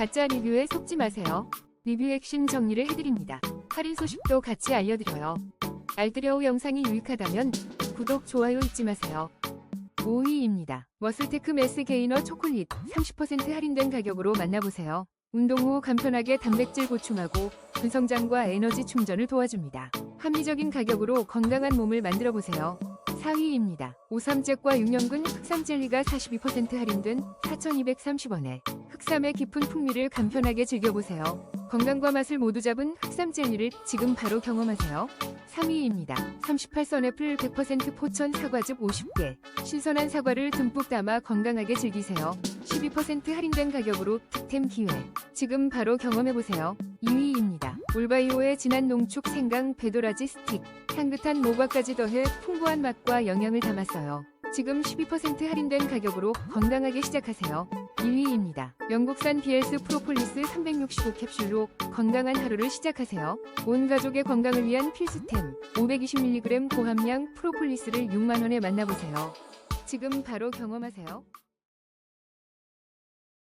가짜 리뷰에 속지 마세요. 리뷰 핵심 정리를 해드립니다. 할인 소식도 같이 알려드려요. 알뜰여우 영상이 유익하다면 구독, 좋아요 잊지 마세요. 5위입니다. 머슬테크 메스 게이너 초콜릿 30% 할인된 가격으로 만나보세요. 운동 후 간편하게 단백질 보충하고 근성장과 에너지 충전을 도와줍니다. 합리적인 가격으로 건강한 몸을 만들어 보세요. 4위입니다. 오삼잭과 육년근 흑삼 젤리가 42% 할인된 4,230원에 흑삼의 깊은 풍미를 간편하게 즐겨보세요. 건강과 맛을 모두 잡은 흑삼 젤리를 지금 바로 경험하세요. 3위입니다. 38선 애플 100% 포천 사과즙 50개. 신선한 사과를 듬뿍 담아 건강하게 즐기세요. 12% 할인된 가격으로 득템 기회. 지금 바로 경험해보세요. 2위입니다. 올바이오의 진한 농축 생강 배도라지 스틱. 향긋한 모과까지 더해 풍부한 맛과 영양을 담았어요. 지금 12% 할인된 가격으로 건강하게 시작하세요. 1위입니다. 영국산 BS 프로폴리스 365 캡슐로 건강한 하루를 시작하세요. 온 가족의 건강을 위한 필수템 520mg 고함량 프로폴리스를 6만원에 만나보세요. 지금 바로 경험하세요.